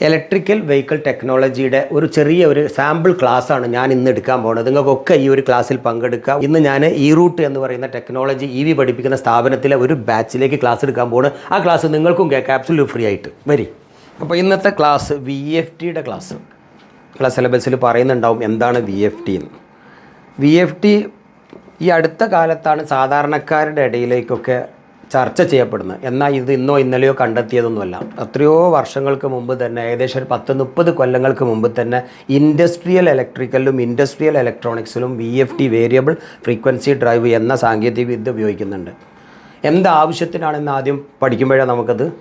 Electrical vehicle ടെക്നോളജിയുടെ ഒരു ചെറിയ ഒരു സാമ്പിൾ ക്ലാസ്സാണ് ഞാൻ ഇന്ന് എടുക്കാൻ പോകുന്നത് നിങ്ങൾക്കൊക്കെ ഈ ഒരു ക്ലാസ്സിൽ പങ്കെടുക്കാം. ഇന്ന് ഞാൻ ഈ റൂട്ട് എന്ന് പറയുന്ന ടെക്നോളജി ഇ വി പഠിപ്പിക്കുന്ന സ്ഥാപനത്തിലെ ഒരു ബാച്ചിലേക്ക് ക്ലാസ് എടുക്കാൻ പോകുന്നത് ആ ക്ലാസ് നിങ്ങൾക്കും കേൾക്കാം. ഫ്രീ ആയിട്ട്. വരി. അപ്പോൾ ഇന്നത്തെ ക്ലാസ് വി എഫ് ടിയുടെ ക്ലാസ് ക്ലാസ് സിലബസിൽ പറയുന്നുണ്ടാവും എന്താണ് വി എഫ് ടി എന്ന്. വി എഫ് ടി ഈ അടുത്ത കാലത്താണ് സാധാരണക്കാരുടെ ഇടയിലേക്കൊക്കെ ചർച്ച ചെയ്യപ്പെടുന്നത് എന്നാൽ ഇത് ഇന്നോ ഇന്നലെയോ കണ്ടെത്തിയതൊന്നുമല്ല. എത്രയോ വർഷങ്ങൾക്ക് മുമ്പ് തന്നെ ഏകദേശം ഒരു പത്ത് മുപ്പത് കൊല്ലങ്ങൾക്ക് മുമ്പ് തന്നെ ഇൻഡസ്ട്രിയൽ ഇലക്ട്രിക്കലിലും industrial ഇലക്ട്രോണിക്സിലും V F T variable frequency drive എന്ന സാങ്കേതികവിദ്യ ഉപയോഗിക്കുന്നുണ്ട്. എന്ത് ആവശ്യത്തിനാണെന്ന് ആദ്യം പഠിക്കുമ്പോഴേ നമുക്കത്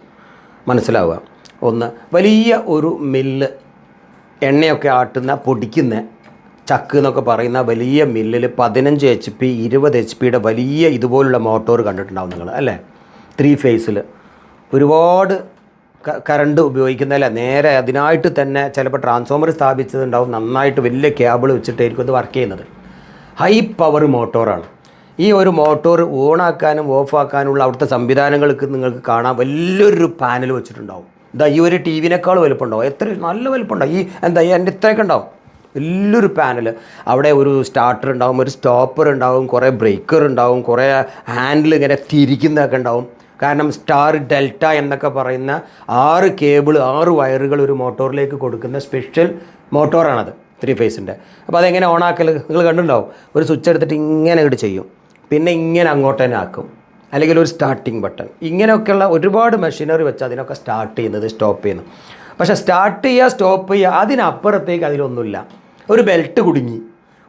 മനസ്സിലാവുക. ഒന്ന് വലിയ ഒരു മില്ല് എണ്ണയൊക്കെ ആട്ടുന്ന പൊടിക്കുന്ന ചക്ക് എന്നൊക്കെ പറയുന്ന വലിയ മില്ലിൽ പതിനഞ്ച് എച്ച് പി ഇരുപത് എച്ച് പിയുടെ വലിയ ഇതുപോലുള്ള മോട്ടോർ കണ്ടിട്ടുണ്ടാവും നിങ്ങൾ അല്ലേ? ത്രീ ഫേസിൽ ഒരുപാട് കറണ്ട് ഉപയോഗിക്കുന്നതല്ല നേരെ അതിനായിട്ട് തന്നെ ചിലപ്പോൾ ട്രാൻസ്ഫോമർ സ്ഥാപിച്ചതുണ്ടാവും. നന്നായിട്ട് വലിയ ക്യാബിൾ വെച്ചിട്ടായിരിക്കും അത് വർക്ക് ചെയ്യുന്നത്. ഹൈ പവർ മോട്ടോറാണ് ഈ ഒരു മോട്ടോർ ഓണാക്കാനും ഓഫാക്കാനുള്ള അവിടുത്തെ സംവിധാനങ്ങൾക്ക് നിങ്ങൾക്ക് കാണാൻ വലിയൊരു പാനൽ വെച്ചിട്ടുണ്ടാവും. ഇതാ ഈ ഒരു ടി വിനേക്കാൾ വലുപ്പമുണ്ടാവും. എത്ര നല്ല വലുപ്പമുണ്ടാവും. ഈ എന്താ എന്റെ ഇത്രയൊക്കെ ഉണ്ടാവും. വലിയൊരു പാനൽ അവിടെ ഒരു സ്റ്റാർട്ടർ ഉണ്ടാവും ഒരു സ്റ്റോപ്പർ ഉണ്ടാവും കുറേ ബ്രേക്കർ ഉണ്ടാവും കുറേ ഹാൻഡിൽ ഇങ്ങനെ തിരിക്കുന്നതൊക്കെ ഉണ്ടാവും. കാരണം സ്റ്റാർ ഡെൽറ്റ എന്നൊക്കെ പറയുന്ന ആറ് കേബിൾ ആറ് വയറുകൾ ഒരു മോട്ടോറിലേക്ക് കൊടുക്കുന്ന സ്പെഷ്യൽ മോട്ടോറാണത് ത്രീ ഫേസിന്റെ അപ്പോൾ അതെങ്ങനെ ഓണാക്കൽ നിങ്ങൾ കണ്ടുണ്ടാവും ഒരു സ്വിച്ച് എടുത്തിട്ട് ഇങ്ങനെ ഇട്ട് ചെയ്യും. പിന്നെ ഇങ്ങനെ അങ്ങോട്ട് തന്നെ ആക്കും. അല്ലെങ്കിൽ ഒരു സ്റ്റാർട്ടിങ് ബട്ടൺ ഇങ്ങനെയൊക്കെയുള്ള ഒരുപാട് മെഷീനറി വെച്ച് അതിനൊക്കെ സ്റ്റാർട്ട് ചെയ്യുന്നത് സ്റ്റോപ്പ് ചെയ്യുന്നത് പക്ഷേ സ്റ്റാർട്ട് ചെയ്യുക സ്റ്റോപ്പ് ചെയ്യുക അതിനപ്പുറത്തേക്ക് അതിലൊന്നുമില്ല. ഒരു ബെൽറ്റ് കുടുങ്ങി.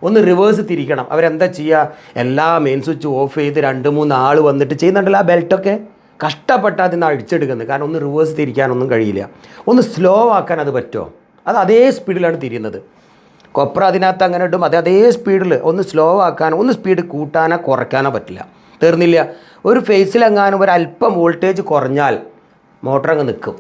ഒന്ന് റിവേഴ്സ് തിരിക്കണം. അവരെന്താ ചെയ്യുക എല്ലാ മെയിൻ സ്വിച്ച് ഓഫ് ചെയ്ത് രണ്ട് മൂന്ന് ആൾ വന്നിട്ട് ചെയ്യുന്നുണ്ടല്ലോ ആ ബെൽറ്റൊക്കെ കഷ്ടപ്പെട്ട് അതിൽ നിന്ന് അഴിച്ചെടുക്കുന്നത് കാരണം ഒന്ന് റിവേഴ്സ് തിരിക്കാനൊന്നും കഴിയില്ല. ഒന്ന് സ്ലോ ആക്കാൻ അത് പറ്റുമോ? അത് അതേ സ്പീഡിലാണ് തിരിയുന്നത്. കൊപ്ര അതിനകത്ത് അങ്ങനെ ഇടും. അത് അതേ സ്പീഡിൽ ഒന്ന് സ്ലോ ആക്കാനോ ഒന്ന് സ്പീഡ് കൂട്ടാനോ കുറയ്ക്കാനോ പറ്റില്ല. തീർന്നില്ല. ഒരു ഫേസിലെങ്ങാനും ഒരു അല്പം വോൾട്ടേജ് കുറഞ്ഞാൽ മോട്ടോർ അങ്ങ് നിൽക്കും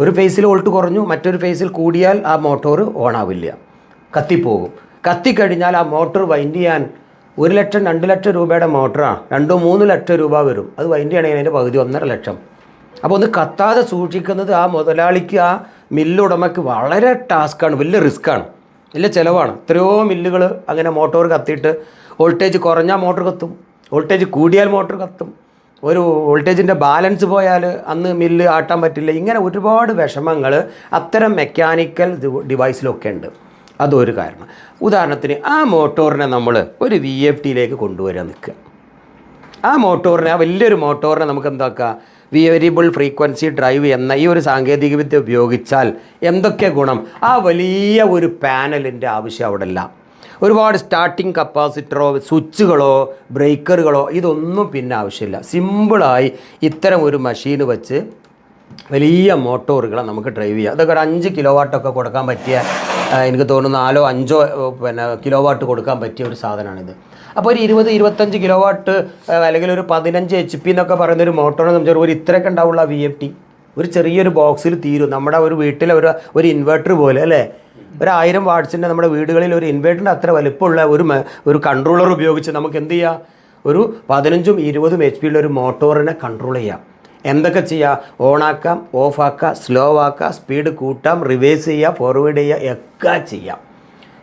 ഒരു ഫേസിൽ വോൾട്ട് കുറഞ്ഞു മറ്റൊരു ഫേസിൽ കൂടിയാൽ ആ മോട്ടോർ ഓണാവില്ല കത്തിപ്പോകും. കത്തിക്കഴിഞ്ഞാൽ ആ മോട്ടോർ വൈൻഡ് ചെയ്യാൻ ഒരു ലക്ഷം രണ്ട് ലക്ഷം രൂപയുടെ മോട്ടറാണ് രണ്ടോ മൂന്ന് ലക്ഷം രൂപ വരും. അത് വൈൻഡ് ചെയ്യണമെങ്കിൽ അതിന്റെ പകുതി ഒന്നര ലക്ഷം. അപ്പോൾ ഒന്ന് കത്താതെ സൂക്ഷിക്കുന്നത് ആ മുതലാളിക്ക് ആ മില്ലുടമയ്ക്ക് വളരെ ടാസ്ക്കാണ് വലിയ റിസ്ക്കാണ് വലിയ ചിലവാണ്. എത്രയോ മില്ലുകൾ അങ്ങനെ മോട്ടോർ കത്തിയിട്ട് വോൾട്ടേജ് കുറഞ്ഞാൽ മോട്ടോർ കത്തും. വോൾട്ടേജ് കൂടിയാൽ മോട്ടോർ കത്തും. ഒരു വോൾട്ടേജിന്റെ ബാലൻസ് പോയാൽ അന്ന് മില്ല് ആട്ടാൻ പറ്റില്ല. ഇങ്ങനെ ഒരുപാട് വിഷമങ്ങൾ അത്തരം മെക്കാനിക്കൽ ഡിവൈസിലൊക്കെ ഉണ്ട്. അതൊരു കാരണം. ഉദാഹരണത്തിന് ആ മോട്ടോറിനെ നമ്മൾ ഒരു വി എഫ് ടിയിലേക്ക് കൊണ്ടുവരാൻ നിൽക്കുക. ആ മോട്ടോറിനെ ആ വലിയൊരു മോട്ടോറിനെ നമുക്ക് എന്താക്കുക വേരിയബിൾ ഫ്രീക്വൻസി ഡ്രൈവ് എന്ന ഈ ഒരു സാങ്കേതികവിദ്യ ഉപയോഗിച്ചാൽ എന്തൊക്കെ ഗുണം? ആ വലിയ ഒരു പാനലിന്റെ ആവശ്യം അവിടെ ഇല്ല ഒരുപാട് സ്റ്റാർട്ടിംഗ് കപ്പാസിറ്ററോ സ്വിച്ചുകളോ ബ്രേക്കറുകളോ ഇതൊന്നും പിന്നെ ആവശ്യമില്ല. സിമ്പിളായി ഇത്തരം ഒരു മെഷീൻ വെച്ച് വലിയ മോട്ടോറുകളെ നമുക്ക് ഡ്രൈവ് ചെയ്യാം. അതൊക്കെ ഒരു അഞ്ച് കിലോ വാട്ടൊക്കെ കൊടുക്കാൻ പറ്റിയ എനിക്ക് തോന്നുന്നു നാലോ അഞ്ചോ പിന്നെ കിലോ വാട്ട് കൊടുക്കാൻ പറ്റിയ ഒരു സാധനമാണിത് അപ്പോൾ ഒരു ഇരുപത് ഇരുപത്തഞ്ച് കിലോ വാട്ട് അല്ലെങ്കിൽ ഒരു പതിനഞ്ച് എച്ച് പി എന്നൊക്കെ പറയുന്ന ഒരു മോട്ടോറിനെ സംബന്ധിച്ച് ഒരു ഇത്രയൊക്കെ ഉണ്ടാവുള്ള വി എഫ് ടി ഒരു ചെറിയൊരു ബോക്സിൽ തീരും. നമ്മുടെ ഒരു വീട്ടിലെ ഒരു ഒരു ഇൻവെർട്ടർ പോലെ അല്ലേ? ഒരു ആയിരം വാട്ട്സിന്റെ നമ്മുടെ വീടുകളിൽ ഒരു ഇൻവെർട്ടറിന്റെ അത്ര വലിപ്പമുള്ള ഒരു ഒരു കൺട്രോളർ ഉപയോഗിച്ച് നമുക്ക് എന്ത് ചെയ്യാം? ഒരു പതിനഞ്ചും ഇരുപതും എച്ച് പിയുള്ള ഒരു മോട്ടോറിനെ കൺട്രോൾ ചെയ്യാം. എന്തൊക്കെ ചെയ്യുക ഓണാക്കാം ഓഫാക്കാം സ്ലോ ആക്കാം സ്പീഡ് കൂട്ടാം റിവേഴ്സ് ചെയ്യാം ഫോർവേഡ് ചെയ്യുക ഒക്കെ ചെയ്യാം.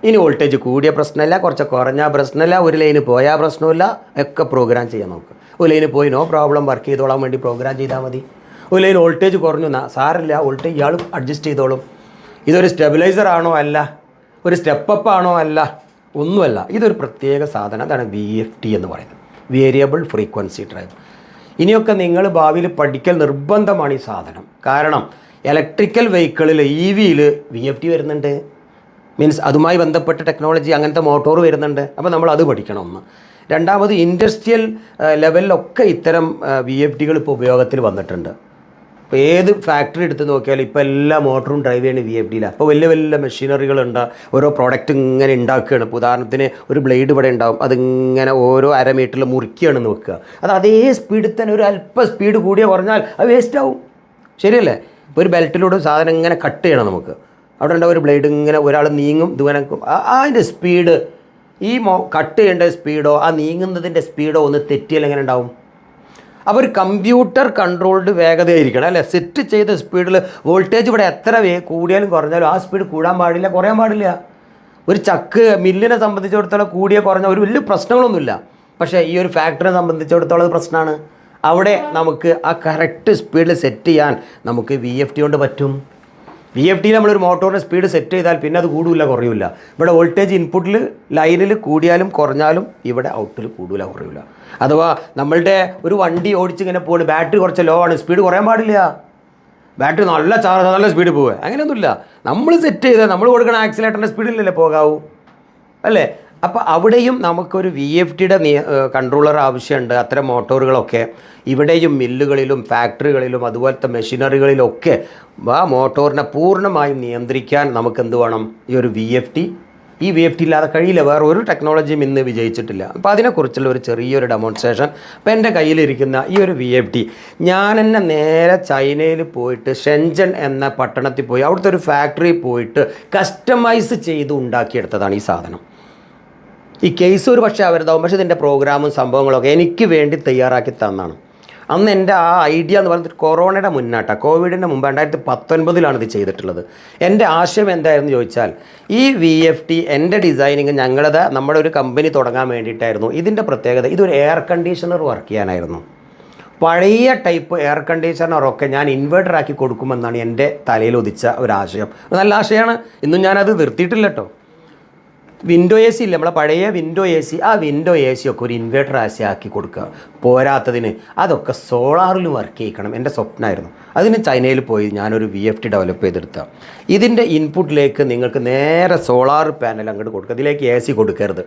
ഇനി വോൾട്ടേജ് കൂടിയ പ്രശ്നമില്ല കുറച്ച് കുറഞ്ഞ പ്രശ്നമില്ല ഒരു ലൈന് പോയാൽ പ്രശ്നമില്ല ഒക്കെ പ്രോഗ്രാം ചെയ്യാം നമുക്ക് ഒരു ലൈന് പോയി നോ പ്രോബ്ലം വർക്ക് ചെയ്തോളാൻ വേണ്ടി പ്രോഗ്രാം ചെയ്താൽ മതി. ഒരു ലൈൻ വോൾട്ടേജ് കുറഞ്ഞു സാറില്ല വോൾട്ടേജ് ഇയാൾ അഡ്ജസ്റ്റ് ചെയ്തോളും. ഇതൊരു സ്റ്റെബിലൈസർ ആണോ അല്ല? ഒരു സ്റ്റെപ്പ് ആണോ അല്ല? ഒന്നുമല്ല. ഇതൊരു പ്രത്യേക സാധനം അതാണ് വി എഫ് ടി എന്ന് പറയുന്നത്. വേരിയബിൾ ഫ്രീക്വൻസി ഡ്രൈവ് ഇനിയൊക്കെ നിങ്ങൾ ഭാവിയിൽ പഠിക്കൽ നിർബന്ധമാണ് ഈ സാധനം. കാരണം ഇലക്ട്രിക്കൽ വെഹിക്കിളിൽ ഇ വിയിൽ വി എഫ് ടി വരുന്നുണ്ട്. മീൻസ് അതുമായി ബന്ധപ്പെട്ട ടെക്നോളജി അങ്ങനത്തെ മോട്ടോർ വരുന്നുണ്ട്. അപ്പോൾ നമ്മൾ അത് പഠിക്കണം ഒന്ന്. രണ്ടാമത് ഇൻഡസ്ട്രിയൽ ലെവലിലൊക്കെ ഇത്തരം വി എഫ് ടികൾ ഇപ്പോൾ ഉപയോഗത്തിൽ വന്നിട്ടുണ്ട്. ഇപ്പോൾ ഏത് ഫാക്ടറി എടുത്ത് നോക്കിയാലും ഇപ്പോൾ എല്ലാ മോട്ടറും ഡ്രൈവ് ചെയ്യണ വി എഫ് ഡിയിലാണ് അപ്പോൾ വലിയ വലിയ മെഷീനറികളുണ്ട് ഓരോ പ്രോഡക്റ്റ് ഇങ്ങനെ ഉണ്ടാക്കുകയാണ് ഇപ്പോൾ ഉദാഹരണത്തിന് ഒരു ബ്ലേഡ് ഇവിടെ ഉണ്ടാവും അതിങ്ങനെ ഓരോ അര മീറ്ററിൽ മുറിക്കുകയാണെന്ന് വെക്കുക അത് അതേ സ്പീഡിൽ തന്നെ ഒരു അല്പ സ്പീഡ് കൂടിയ കുറഞ്ഞാൽ അത് വേസ്റ്റ് ആവും. ശരിയല്ലേ? ഇപ്പോൾ ഒരു ബെൽറ്റിലൂടെ സാധനം ഇങ്ങനെ കട്ട് ചെയ്യണം നമുക്ക്. അവിടെ ഉണ്ടാവും ഒരു ബ്ലേഡ് ഇങ്ങനെ ഒരാൾ നീങ്ങും ഇതുവരെ അതിന്റെ സ്പീഡ് ഈ മോ കട്ട് ചെയ്യേണ്ട സ്പീഡോ ആ നീങ്ങുന്നതിന്റെ സ്പീഡോ ഒന്ന് തെറ്റിയാൽ എങ്ങനെ ഉണ്ടാവും അപ്പോൾ ഒരു കമ്പ്യൂട്ടർ കൺട്രോൾഡ് വേഗതയായിരിക്കണം അല്ലേ? സെറ്റ് ചെയ്ത സ്പീഡിൽ വോൾട്ടേജ് ഇവിടെ എത്ര കൂടിയാലും കുറഞ്ഞാലും ആ സ്പീഡ് കൂടാൻ പാടില്ല കുറയാൻ പാടില്ല. ഒരു ചക്ക് മില്ലിനെ സംബന്ധിച്ചിടത്തോളം കൂടിയ കുറഞ്ഞ ഒരു വലിയ പ്രശ്നങ്ങളൊന്നുമില്ല. പക്ഷേ ഈ ഒരു ഫാക്ടറിനെ സംബന്ധിച്ചിടത്തോളം പ്രശ്നമാണ് അവിടെ നമുക്ക് ആ കറക്റ്റ് സ്പീഡിൽ സെറ്റ് ചെയ്യാൻ നമുക്ക് വി എഫ് ടി കൊണ്ട് പറ്റും. വി എഫ് ടിയിൽ നമ്മളൊരു മോട്ടോറിന്റെ സ്പീഡ് സെറ്റ് ചെയ്താൽ പിന്നെ അത് കൂടില്ല കുറയില്ല ഇവിടെ വോൾട്ടേജ് ഇൻപുട്ടിൽ ലൈനിൽ കൂടിയാലും കുറഞ്ഞാലും ഇവിടെ ഔട്ടിൽ കൂടില്ല കുറയില്ല അഥവാ നമ്മളുടെ ഒരു വണ്ടി ഓടിച്ചിങ്ങനെ പോകുന്നത് ബാറ്ററി കുറച്ച് ലോ ആണ് സ്പീഡ് കുറയാൻ പാടില്ല. ബാറ്ററി നല്ല ചാർജ് നല്ല സ്പീഡ് പോവുക അങ്ങനെയൊന്നുമില്ല. നമ്മൾ സെറ്റ് ചെയ്താൽ നമ്മൾ കൊടുക്കുന്ന ആക്സിലേറ്ററിന്റെ സ്പീഡിലല്ലേ പോകാവൂ? അല്ലേ? അപ്പോൾ അവിടെയും നമുക്കൊരു വി എഫ് ടിയുടെ കൺട്രോളർ ആവശ്യമുണ്ട്. അത്തരം മോട്ടോറുകളൊക്കെ ഇവിടെയും മില്ലുകളിലും ഫാക്ടറികളിലും അതുപോലത്തെ മെഷീനറികളിലൊക്കെ ആ മോട്ടോറിനെ പൂർണമായും നിയന്ത്രിക്കാൻ നമുക്ക് എന്ത് വേണം? ഈ ഒരു വി എഫ് ടി ഈ വി എഫ് ടി ഇല്ലാതെ കഴിയില്ല. വേറെ ഒരു ടെക്നോളജിയും ഇന്ന് വിജയിച്ചിട്ടില്ല. അപ്പോൾ അതിനെക്കുറിച്ചുള്ള ഒരു ചെറിയൊരു ഡെമോൺസ്ട്രേഷൻ അപ്പോൾ എന്റെ കയ്യിലിരിക്കുന്ന ഈ ഒരു വി എഫ് ടി ഞാൻ തന്നെ നേരെ ചൈനയിൽ പോയിട്ട് ഷെൻജൻ എന്ന പട്ടണത്തിൽ പോയി അവിടുത്തെ ഒരു ഫാക്ടറിയിൽ പോയിട്ട് കസ്റ്റമൈസ് ചെയ്ത് ഉണ്ടാക്കിയെടുത്തതാണ് ഈ സാധനം. ഈ കേസ് ഒരു പക്ഷേ അവരുതാവും പക്ഷേ ഇതിന്റെ പ്രോഗ്രാമും സംഭവങ്ങളൊക്കെ എനിക്ക് വേണ്ടി തയ്യാറാക്കി തന്നാണ്. അന്ന് എന്റെ ആ ഐഡിയ എന്ന് പറയുന്നത് കൊറോണയുടെ മുന്നാട്ട കോവിഡിന്റെ മുമ്പ് രണ്ടായിരത്തി പത്തൊൻപതിലാണ് ഇത് ചെയ്തിട്ടുള്ളത്. എന്റെ ആശയം എന്തായിരുന്നു ചോദിച്ചാൽ ഈ വി എഫ് ടി എന്റെ ഡിസൈനിങ് ഞങ്ങളത് നമ്മുടെ ഒരു കമ്പനി തുടങ്ങാൻ വേണ്ടിയിട്ടായിരുന്നു. ഇതിന്റെ പ്രത്യേകത ഇതൊരു എയർ കണ്ടീഷണർ വർക്ക് ചെയ്യാനായിരുന്നു. പഴയ ടൈപ്പ് എയർ കണ്ടീഷണറൊക്കെ ഞാൻ ഇൻവേർട്ടർ ആക്കി കൊടുക്കുമെന്നാണ് എന്റെ തലയിൽ ഉദിച്ച ഒരാശയം. നല്ല ആശയമാണ് ഇന്നും ഞാനത് നിർത്തിയിട്ടില്ല കേട്ടോ വിൻഡോ എ സി ഇല്ല? നമ്മളെ പഴയ വിൻഡോ എ സി ആ വിൻഡോ എ സി ഒക്കെ ഒരു ഇൻവേർട്ടർ ആശ ആക്കി കൊടുക്കുക. പോരാത്തതിന് അതൊക്കെ സോളാറിൽ വർക്ക് ചെയ്യിക്കണം. എന്റെ സ്വപ്നമായിരുന്നു അതിന് ചൈനയിൽ പോയി ഞാനൊരു വി എഫ് ടി ഡെവലപ്പ് ചെയ്തെടുത്ത. ഇതിന്റെ ഇൻപുട്ടിലേക്ക് നിങ്ങൾക്ക് നേരെ സോളാർ പാനൽ അങ്ങോട്ട് കൊടുക്കുക. ഇതിലേക്ക് എ സി കൊടുക്കരുത്.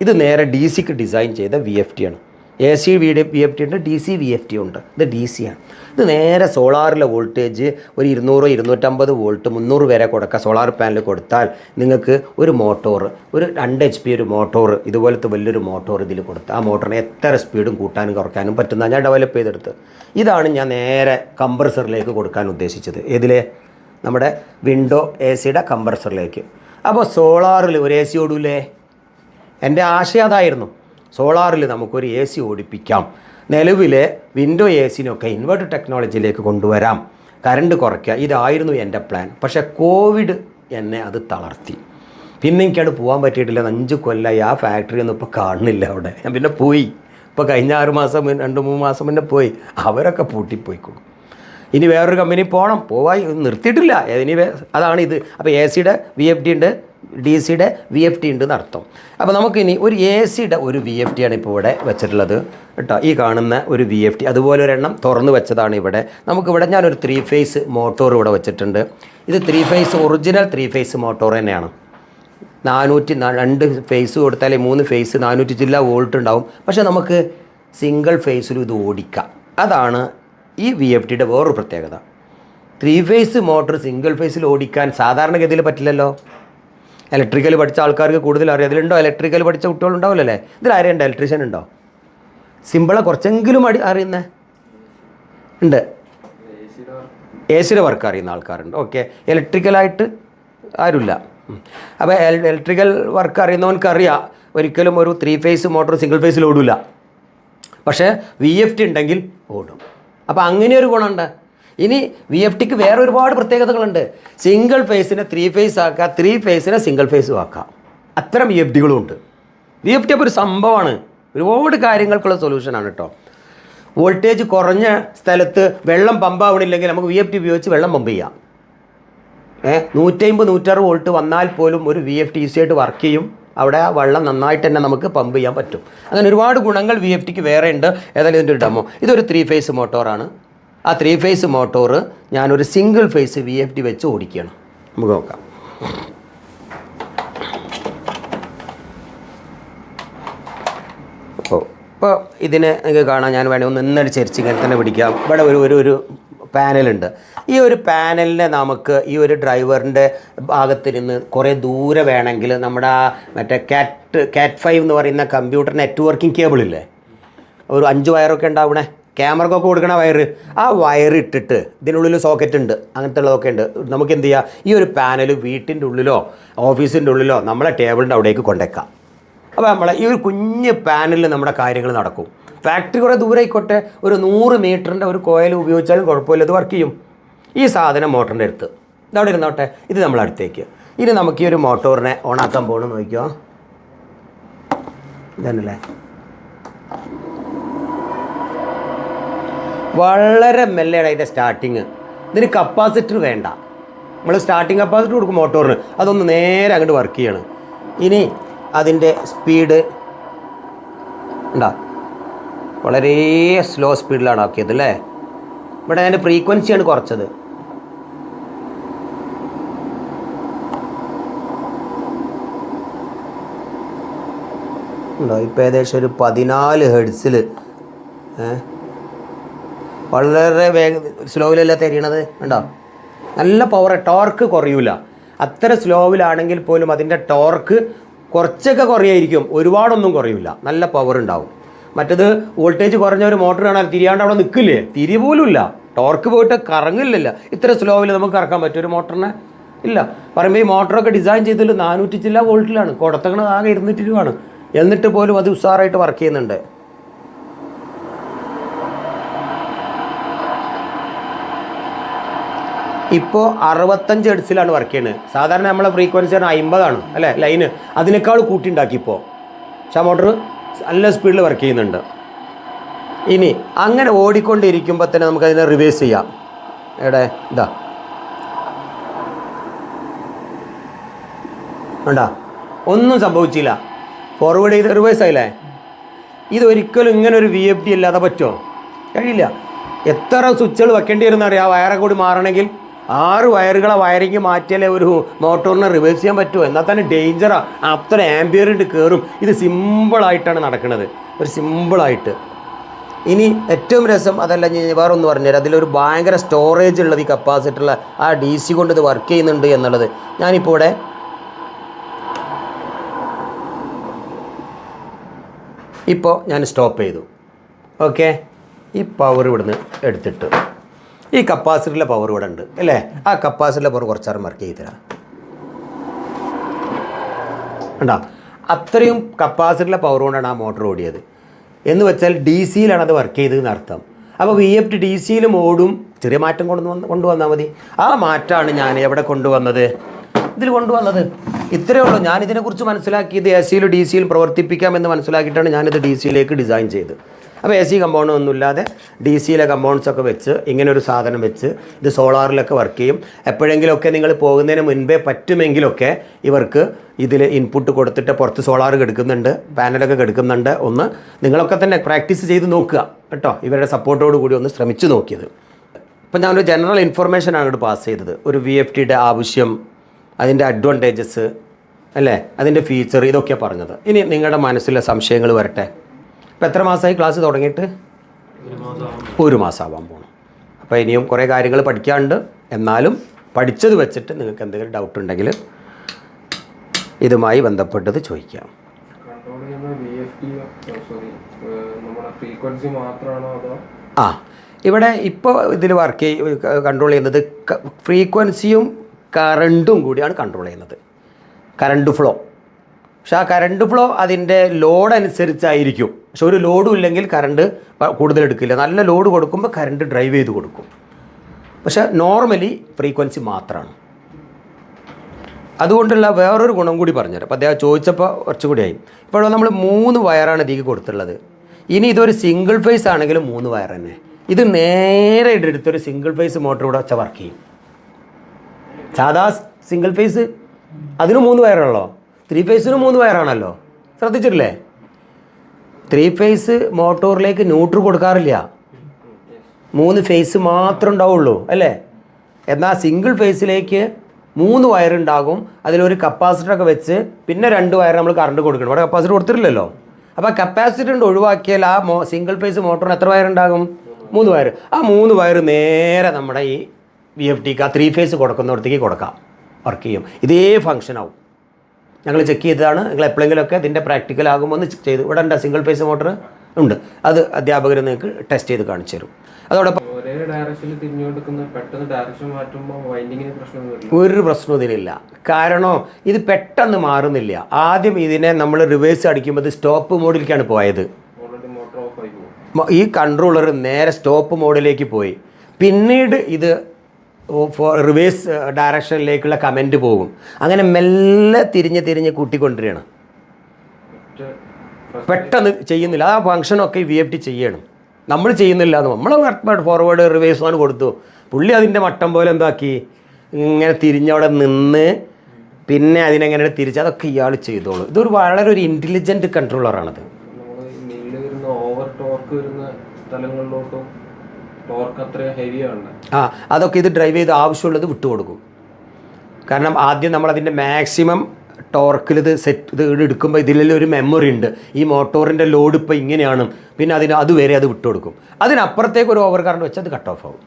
ഇത് നേരെ ഡി സിക്ക് ഡിസൈൻ ചെയ്ത വി എഫ് ടി ആണ്. A C V V F T ഉണ്ട്. D C V F T ഉണ്ട്. ഇത് ഡി സി ആണ്. ഇത് നേരെ സോളാറിലെ വോൾട്ടേജ് ഒരു ഇരുന്നൂറ് ഇരുന്നൂറ്റമ്പത് വോൾട്ട് മുന്നൂറ് വരെ കൊടുക്കുക സോളാർ പാനൽ കൊടുത്താൽ നിങ്ങൾക്ക് ഒരു മോട്ടോർ ഒരു രണ്ട് എച്ച് പി ഒരു മോട്ടോർ ഇതുപോലത്തെ വലിയൊരു മോട്ടോർ ഇതിൽ കൊടുത്ത് ആ മോട്ടറിനെ എത്ര സ്പീഡും കൂട്ടാനും കുറയ്ക്കാനും പറ്റുന്ന ഞാൻ ഡെവലപ്പ് ചെയ്തെടുത്ത്. ഇതാണ് ഞാൻ നേരെ കംപ്രസറിലേക്ക് കൊടുക്കാൻ ഉദ്ദേശിച്ചത്. ഏതിലെ? നമ്മുടെ വിൻഡോ എ സിയുടെ കംപ്രസറിലേക്ക് അപ്പോൾ സോളാറിൽ ഒരു എ സി ഓടൂലേ? എന്റെ ആശയം അതായിരുന്നു. സോളാറിൽ നമുക്കൊരു എ സി ഓടിപ്പിക്കാം. നിലവിലെ വിൻഡോ എ സിനൊക്കെ ഇൻവെർട്ടർ ടെക്നോളജിയിലേക്ക് കൊണ്ടുവരാം. കറണ്ട് കുറയ്ക്കുക. ഇതായിരുന്നു എന്റെ പ്ലാൻ പക്ഷേ കോവിഡ് എന്നെ അത് തളർത്തി. പിന്നെ എനിക്കവിടെ പോകാൻ പറ്റിയിട്ടില്ല. അഞ്ച് കൊല്ലമായി ആ ഫാക്ടറി ഒന്നും ഇപ്പോൾ കാണുന്നില്ല അവിടെ. ഞാൻ പിന്നെ പോയി. ഇപ്പോൾ കഴിഞ്ഞ ആറ് മാസം രണ്ട് മൂന്ന് മാസം മുന്നേ പോയി. അവരൊക്കെ പൂട്ടിപ്പോയിക്കോളും ഇനി വേറൊരു കമ്പനി പോകണം പോവായി നിർത്തിയിട്ടില്ല. ഇനി അതാണ് ഇത്. അപ്പോൾ എ സിയുടെ വി എഫ് ഡി ഉണ്ട് ഡി സിയുടെ വി എഫ് ടി ഉണ്ട് അർത്ഥം. അപ്പോൾ നമുക്കിനി ഒരു എ സിയുടെ ഒരു വി എഫ് ടി ആണ് ഇപ്പോൾ ഇവിടെ വെച്ചിട്ടുള്ളത്. കേട്ടോ ഈ കാണുന്ന ഒരു വി എഫ് ടി അതുപോലെ ഒരെണ്ണം തുറന്ന് വെച്ചതാണ് ഇവിടെ. നമുക്കിവിടെ ഞാനൊരു ത്രീ ഫേസ് മോട്ടോർ ഇവിടെ വെച്ചിട്ടുണ്ട്. ഇത് three phase original three phase motor തന്നെയാണ്. നാനൂറ്റി രണ്ട് ഫേസ് കൊടുത്താലേ മൂന്ന് ഫേസ് നാനൂറ്റി ചില്ല വോൾട്ട് ഉണ്ടാവും. പക്ഷേ നമുക്ക് സിംഗിൾ ഫേസിലും ഇത് ഓടിക്കാം. അതാണ് ഈ വി എഫ് ടിയുടെ വേറൊരു പ്രത്യേകത. ത്രീ ഫേസ് മോട്ടോർ സിംഗിൾ ഫേസിൽ ഓടിക്കാൻ സാധാരണഗതിയിൽ പറ്റില്ലല്ലോ. ഇലക്ട്രിക്കൽ പഠിച്ച ആൾക്കാർക്ക് കൂടുതൽ അറിയാം. ഇതിലുണ്ടോ ഇലക്ട്രിക്കൽ പഠിച്ച കുട്ടികളുണ്ടാവില്ലല്ലേ? ഇതിൽ ആരെയുണ്ട് ഇലക്ട്രീഷ്യൻ ഉണ്ടോ? സിമ്പിളെ കുറച്ചെങ്കിലും അടി അറിയുന്നേ. ഉണ്ട്. എ സിയുടെ വർക്ക് അറിയുന്ന ആൾക്കാരുണ്ട്. ഓക്കെ ഇലക്ട്രിക്കലായിട്ട് ആരുമില്ല. അപ്പോൾ ഇലക്ട്രിക്കൽ വർക്ക് അറിയുന്നവർക്ക് അറിയാം ഒരിക്കലും ഒരു ത്രീ ഫേസ് മോട്ടോർ സിംഗിൾ ഫേസിൽ ഓടില്ല പക്ഷേ വി എഫ് ടി ഉണ്ടെങ്കിൽ ഓടും. അപ്പോൾ അങ്ങനെ ഒരു ഗുണമുണ്ട്. ഇനി വി എഫ് ടിക്ക് വേറെ ഒരുപാട് പ്രത്യേകതകളുണ്ട്. സിംഗിൾ ഫേസിനെ ത്രീ ഫേസ് ആക്കാം ത്രീ ഫേസിനെ സിംഗിൾ ഫേസും ആക്കാം. അത്തരം വി എഫ് ടികളും ഉണ്ട്. വി എഫ് ടി അപ്പോൾ ഒരു സംഭവമാണ്. ഒരുപാട് കാര്യങ്ങൾക്കുള്ള സൊല്യൂഷനാണ് കേട്ടോ വോൾട്ടേജ് കുറഞ്ഞ സ്ഥലത്ത് വെള്ളം പമ്പാവണില്ലെങ്കിൽ നമുക്ക് വി എഫ് ടി ഉപയോഗിച്ച് വെള്ളം പമ്പ് ചെയ്യാം. ഏഹ് നൂറ്റമ്പത് നൂറ്ററ് വോൾട്ട് വന്നാൽ പോലും ഒരു വി എഫ് ടി ഈസി ആയിട്ട് വർക്ക് ചെയ്യും. അവിടെ ആ വെള്ളം നന്നായിട്ട് തന്നെ നമുക്ക് പമ്പ് ചെയ്യാൻ പറ്റും. അങ്ങനെ ഒരുപാട് ഗുണങ്ങൾ വി എഫ് ടിക്ക് വേറെ ഉണ്ട്. ഏതായാലും ഇതിന്റെ ഒരു ഡെമോ ഇതൊരു ത്രീ ഫേസ് മോട്ടോറാണ് ആ ത്രീ ഫേസ് മോട്ടോർ ഞാനൊരു single phase V F D വെച്ച് ഓടിക്കണം നമുക്ക് നോക്കാം. അപ്പോൾ ഇപ്പോൾ ഇതിന് നിങ്ങൾക്ക് കാണാൻ ഞാൻ വേണമെങ്കിൽ ഒന്ന് ഇന്നലെ ചരിച്ച് ഇങ്ങനെ തന്നെ പിടിക്കാം. ഇവിടെ ഒരു ഒരു ഒരു പാനലുണ്ട്. ഈ ഒരു പാനലിനെ നമുക്ക് ഈ ഒരു ഡ്രൈവറിന്റെ ഭാഗത്തിരുന്ന് കുറേ ദൂരെ വേണമെങ്കിൽ നമ്മുടെ ആ മറ്റേ കാറ്റ് കാറ്റ് ഫൈവ് എന്ന് പറയുന്ന കമ്പ്യൂട്ടർ നെറ്റ്വർക്കിംഗ് കേബിളില്ലേ ഒരു അഞ്ച് വയറൊക്കെ ഉണ്ടാവണേ. ക്യാമറക്കൊക്കെ കൊടുക്കണ വയർ ആ വയർ ഇട്ടിട്ട് ഇതിനുള്ളിൽ സോക്കറ്റ് ഉണ്ട്. അങ്ങനത്തെ ഉള്ളതൊക്കെ ഉണ്ട്. നമുക്ക് എന്ത് ചെയ്യാം? ഈ ഒരു പാനൽ വീട്ടിന്റെ ഉള്ളിലോ ഓഫീസിന്റെ ഉള്ളിലോ നമ്മളെ ടേബിളിന്റെ അവിടേക്ക് കൊണ്ടേക്കാം. അപ്പോൾ നമ്മളെ ഈ ഒരു കുഞ്ഞ് പാനലിൽ നമ്മുടെ കാര്യങ്ങൾ നടക്കും. ഫാക്ടറി കുറേ ദൂരെ ആയിക്കോട്ടെ. ഒരു നൂറ് മീറ്ററിന്റെ ഒരു കോയൽ ഉപയോഗിച്ചാലും കുഴപ്പമില്ല. അത് വർക്ക് ചെയ്യും. ഈ സാധനം മോട്ടറിന്റെ അടുത്ത്. ഇതവിടെ ഇരുന്നോട്ടെ. ഇത് നമ്മൾ അടുത്തേക്ക്. ഇനി നമുക്ക് ഈ ഒരു മോട്ടോറിനെ ഓണാക്കാൻ പോകണമെന്ന് നോക്കിയോ ഇതന്നല്ലേ വളരെ മെല്ലെയാണ് അതിന്റെ സ്റ്റാർട്ടിങ് ഇതിന് കപ്പാസിറ്റർ വേണ്ട. നമ്മൾ സ്റ്റാർട്ടിങ് കപ്പാസിറ്റർ കൊടുക്കും മോട്ടോറിന് അതൊന്ന് നേരെ അങ്ങോട്ട് വർക്ക് ചെയ്യണം. ഇനി അതിന്റെ സ്പീഡ് ഉണ്ടാ വളരെ സ്ലോ സ്പീഡിലാണ് ആക്കിയത് അല്ലേ? ഇവിടെ അതിന്റെ ഫ്രീക്വൻസിയാണ് കുറച്ചത്. ഇപ്പോൾ ഏകദേശം ഒരു പതിനാല് ഹെഡ്സിൽ വളരെ വേഗ സ്ലോവിലല്ല തെരിയണത്? ഉണ്ടോ നല്ല പവർ ടോർക്ക് കുറയൂല. അത്ര സ്ലോവിലാണെങ്കിൽ പോലും അതിന്റെ ടോർക്ക് കുറച്ചൊക്കെ കുറയായിരിക്കും. ഒരുപാടൊന്നും കുറയൂല. നല്ല പവർ ഉണ്ടാവും. മറ്റത് വോൾട്ടേജ് കുറഞ്ഞ ഒരു മോട്ടർ കാണാൻ തിരിയാണ്ട് അവിടെ നിൽക്കില്ലേ തിരി പോലും ഇല്ല ടോർക്ക് പോയിട്ട് കറങ്ങില്ലല്ല ഇത്ര സ്ലോവിൽ നമുക്ക് കറക്കാൻ പറ്റും ഒരു മോട്ടറിനെ ഇല്ല. പറയുമ്പോൾ ഈ മോട്ടറൊക്കെ ഡിസൈൻ ചെയ്തതിൽ നാനൂറ്റി ചില്ല വോൾട്ടിലാണ് കൊടുത്തങ്ങൾ ആകെ ഇരുന്നൂറ്റി രൂപയാണ് എന്നിട്ട് പോലും അത് ഉഷാറായിട്ട് വർക്ക് ചെയ്യുന്നുണ്ട്. ഇപ്പോൾ അറുപത്തഞ്ച് ഹെഡ്സിലാണ് വർക്ക് ചെയ്യുന്നത് സാധാരണ നമ്മളെ ഫ്രീക്വൻസി ആണ് അമ്പതാണ് അല്ലേ? ലൈന് അതിനേക്കാൾ കൂട്ടിണ്ടാക്കി ഇപ്പോൾ പക്ഷേ മോട്ടർ നല്ല സ്പീഡിൽ വർക്ക് ചെയ്യുന്നുണ്ട്. ഇനി അങ്ങനെ ഓടിക്കൊണ്ടിരിക്കുമ്പോൾ തന്നെ നമുക്കതിനെ റിവേഴ്സ് ചെയ്യാം. എവിടെ? ഇതാ. വേണ്ട ഒന്നും സംഭവിച്ചില്ല. ഫോർവേഡ് ചെയ്ത് റിവേഴ്സ് ആയില്ലേ? ഇതൊരിക്കലും ഇങ്ങനെ ഒരു വി എഫ് ഡി അല്ലാതെ പറ്റുമോ കഴിയില്ല. എത്ര സ്വിച്ചുകൾ വെക്കേണ്ടി വരുന്നറിയാം? ആ വയറെ കൂടി മാറണമെങ്കിൽ ആറ് വയറുകളെ വയറിങ് മാറ്റിയാലേ ഒരു മോട്ടോറിനെ റിവേഴ്സ് ചെയ്യാൻ പറ്റുമോ എന്നാൽ തന്നെ ഡേഞ്ചറാണ് അത്ര ആംബിയറിന്റ് കയറും ഇത് സിമ്പിളായിട്ടാണ് നടക്കുന്നത്. ഒരു സിമ്പിളായിട്ട് ഇനി ഏറ്റവും രസം അതല്ല വേറെ ഒന്ന് പറഞ്ഞുതരാം. അതിലൊരു ഭയങ്കര സ്റ്റോറേജ് ഉള്ളത് ഈ കപ്പാസിറ്ററിൽ ആ ഡി സി കൊണ്ട് ഇത് വർക്ക് ചെയ്യുന്നുണ്ട് എന്നുള്ളത്. ഞാനിപ്പോൾ ഇവിടെ ഇപ്പോൾ ഞാൻ സ്റ്റോപ്പ് ചെയ്തു. ഓക്കെ ഈ പവർ ഇവിടുന്ന് എടുത്തിട്ട്. ഈ കപ്പാസിറ്ററിലെ പവർ ഇവിടെ ഉണ്ട് അല്ലേ? ആ കപ്പാസിറ്ററിലെ പവർ കുറച്ചേരം വർക്ക് ചെയ്ത് തരാം ഉണ്ടോ അത്രയും കപ്പാസിറ്ററിലെ പവർ കൊണ്ടാണ് ആ മോട്ടോർ ഓടിയത്. എന്ന് വെച്ചാൽ ഡി സിയിലാണ് അത് വർക്ക് ചെയ്തതെന്ന് അർത്ഥം. അപ്പോൾ വി എഫ് ടി ഡി സിയിലും ഓടും ചെറിയ മാറ്റം കൊണ്ടുവന്ന് കൊണ്ടുവന്നാൽ മതി. ആ മാറ്റമാണ് ഞാൻ എവിടെ കൊണ്ടുവന്നത്? ഇതിൽ കൊണ്ടുവന്നത്. ഇത്രയേ ഉള്ളൂ. ഞാൻ ഇതിനെക്കുറിച്ച് മനസ്സിലാക്കിയത് എ സിയിലും ഡി സിയിലും പ്രവർത്തിപ്പിക്കാമെന്ന് മനസ്സിലാക്കിയിട്ടാണ് ഞാനിത് ഡി സിയിലേക്ക് ഡിസൈൻ ചെയ്ത് അപ്പോൾ എ സി കമ്പൗണ്ട് ഒന്നുമില്ലാതെ ഡി സിയിലെ കമ്പൗണ്ട്സൊക്കെ വെച്ച് ഇങ്ങനെ ഒരു സാധനം വെച്ച് ഇത് സോളാറിലൊക്കെ വർക്ക് ചെയ്യും. എപ്പോഴെങ്കിലുമൊക്കെ നിങ്ങൾ പോകുന്നതിന് മുൻപേ പറ്റുമെങ്കിലൊക്കെ ഇവർക്ക് ഇതിൽ ഇൻപുട്ട് കൊടുത്തിട്ട് പുറത്ത് സോളാർ കെടുക്കുന്നുണ്ട് പാനലൊക്കെ കെടുക്കുന്നുണ്ട് ഒന്ന് നിങ്ങളൊക്കെ തന്നെ പ്രാക്ടീസ് ചെയ്ത് നോക്കുക കേട്ടോ. ഇവരുടെ സപ്പോർട്ടോട് കൂടി ഒന്ന് ശ്രമിച്ചു നോക്കിയത്. ഇപ്പം ഞാനൊരു ജനറൽ ഇൻഫർമേഷൻ ആണ് ഇവിടെ പാസ് ചെയ്തത്. ഒരു വി എഫ് ടിയുടെ ആവശ്യം അതിന്റെ അഡ്വാന്റേജസ് അല്ലേ? അതിന്റെ ഫീച്ചർ ഇതൊക്കെയാണ് പറഞ്ഞത്. ഇനി നിങ്ങളുടെ മനസ്സിലെ സംശയങ്ങൾ വരട്ടെ. ഇപ്പം എത്ര മാസമായി ക്ലാസ് തുടങ്ങിയിട്ട്? ഒരു മാസമാവാൻ പോകണം അപ്പോൾ ഇനിയും കുറേ കാര്യങ്ങൾ പഠിക്കാനുണ്ട്. എന്നാലും പഠിച്ചത് വെച്ചിട്ട് നിങ്ങൾക്ക് എന്തെങ്കിലും ഡൗട്ട് ഉണ്ടെങ്കിൽ ഇതുമായി ബന്ധപ്പെട്ടത് ചോദിക്കാം. ആ ഇവിടെ ഇപ്പോൾ ഇതിൽ വർക്ക് കൺട്രോൾ ചെയ്യുന്നത് ഫ്രീക്വൻസിയും കറണ്ടും കൂടിയാണ് കൺട്രോൾ ചെയ്യുന്നത്. കറണ്ട് ഫ്ലോ പക്ഷേ ആ കറണ്ട് ഫ്ലോ അതിന്റെ ലോഡ് അനുസരിച്ചായിരിക്കും. പക്ഷെ ഒരു ലോഡും ഇല്ലെങ്കിൽ കറണ്ട് കൂടുതൽ എടുക്കില്ല. നല്ല ലോഡ് കൊടുക്കുമ്പോൾ കറണ്ട് ഡ്രൈവ് ചെയ്ത് കൊടുക്കും. പക്ഷെ നോർമലി ഫ്രീക്വൻസി മാത്രമാണ് അതുകൊണ്ടുള്ള വേറൊരു ഗുണം കൂടി പറഞ്ഞുതരാം. അപ്പോൾ അദ്ദേഹം ചോദിച്ചപ്പോൾ കുറച്ചുകൂടി ആയി. ഇപ്പോൾ നമ്മൾ മൂന്ന് വയറാണ് ഇതിക്ക് കൊടുത്തിട്ടുള്ളത്. ഇനി ഇതൊരു സിംഗിൾ ഫേസ് ആണെങ്കിലും മൂന്ന് വയർ തന്നെ. ഇത് നേരെ എടുത്തൊരു സിംഗിൾ ഫേസ് മോട്ടർ കൂടെ വെച്ചാൽ വർക്ക് ചെയ്യും. സാധാ സിംഗിൾ ഫേസ് അതിന് മൂന്ന് വയറാണല്ലോ. ത്രീ ഫേസിനും മൂന്ന് വയറാണല്ലോ. ശ്രദ്ധിച്ചിട്ടില്ലേ? ത്രീ ഫേസ് മോട്ടോറിലേക്ക് ന്യൂട്രൽ കൊടുക്കാറില്ല. മൂന്ന് ഫേസ് മാത്രം ഉണ്ടാവുള്ളൂ അല്ലേ? എന്നാൽ സിംഗിൾ ഫേസിലേക്ക് മൂന്ന് വയർ ഉണ്ടാകും. അതിലൊരു കപ്പാസിറ്ററൊക്കെ വെച്ച് പിന്നെ രണ്ട് വയർ നമ്മൾ കറണ്ട് കൊടുക്കണം. അവിടെ കപ്പാസിറ്റർ കൊടുത്തിട്ടില്ലല്ലോ. അപ്പോൾ കപ്പാസിറ്റർ ഒഴിവാക്കിയാൽ ആ മോ സിംഗിൾ ഫേസ് മോട്ടറിന് എത്ര വയർ ഉണ്ടാകും? മൂന്ന് വയർ ആ മൂന്ന് വയർ നേരെ നമ്മുടെ ഈ വി എഫ് ടിക്ക് ആ ത്രീ ഫേസ് കൊടുക്കുന്നിടത്തേക്ക് കൊടുക്കാം. വർക്ക് ചെയ്യും. ഇതേ ഫങ്ഷൻ ആവും. ഞങ്ങൾ ചെക്ക് ചെയ്തതാണ്. നിങ്ങൾ എപ്പോഴെങ്കിലുമൊക്കെ ഇതിന്റെ പ്രാക്ടിക്കൽ ആകുമ്പോൾ ഒന്ന് ചെക്ക് ചെയ്തു ഇവിടെ ഉണ്ട് സിംഗിൾ ഫേസ് മോട്ടർ ഉണ്ട്. അത് അധ്യാപകർ നിങ്ങൾക്ക് ടെസ്റ്റ് ചെയ്ത് കാണിച്ചു തരും. അതോടൊപ്പം ഒരേ പ്രശ്നവും ഇതിലില്ല. കാരണം ഇത് പെട്ടെന്ന് മാറുന്നില്ല. ആദ്യം ഇതിനെ നമ്മൾ റിവേഴ്സ് അടിക്കുമ്പോൾ ഇത് സ്റ്റോപ്പ് മോഡിലേക്കാണ് പോയത്. ഈ കൺട്രോളർ നേരെ സ്റ്റോപ്പ് മോഡിലേക്ക് പോയി. പിന്നീട് ഇത് റിവേഴ്സ് ഡയറക്ഷനിലേക്കുള്ള കമന്റ് പോകും. അങ്ങനെ മെല്ലെ തിരിഞ്ഞ് തിരിഞ്ഞ് കൂട്ടിക്കൊണ്ടിരിക്കണം. പെട്ടെന്ന് ചെയ്യുന്നില്ല. ആ ഫങ്ഷനൊക്കെ വി എഫ് ടി ചെയ്യണം. നമ്മൾ ചെയ്യുന്നില്ല എന്ന്. നമ്മൾ ഫോർവേഡ് റിവേഴ്സ് ആണ് കൊടുത്തു. പുള്ളി അതിന്റെ മട്ടം പോലെ എന്താക്കി? ഇങ്ങനെ തിരിഞ്ഞവിടെ നിന്ന് പിന്നെ അതിനെങ്ങനെ തിരിച്ച് അതൊക്കെ ഇയാൾ ചെയ്തോളൂ. ഇതൊരു വളരെ ഒരു ഇന്റലിജന്റ് കൺട്രോളറാണത് ഓവർ ടോർക്ക് വരുന്ന സ്ഥലങ്ങളിലോട്ടും ആ അതൊക്കെ ഇത് ഡ്രൈവ് ചെയ്ത് ആവശ്യമുള്ളത് വിട്ടുകൊടുക്കും. കാരണം ആദ്യം നമ്മൾ അതിന്റെ മാക്സിമം ടോർക്കിൽ ഇത് സെറ്റ് ഇത് എടുക്കുമ്പോൾ ഇതിലൊരു മെമ്മറി ഉണ്ട്. ഈ മോട്ടോറിന്റെ ലോഡ് ഇപ്പോൾ ഇങ്ങനെയാണ്. പിന്നെ അതിന് അതുവരെ അത് വിട്ടുകൊടുക്കും. അതിനപ്പുറത്തേക്ക് ഒരു ഓവർ കറണ്ട് വെച്ചാൽ അത് കട്ട് ഓഫ് ആവും.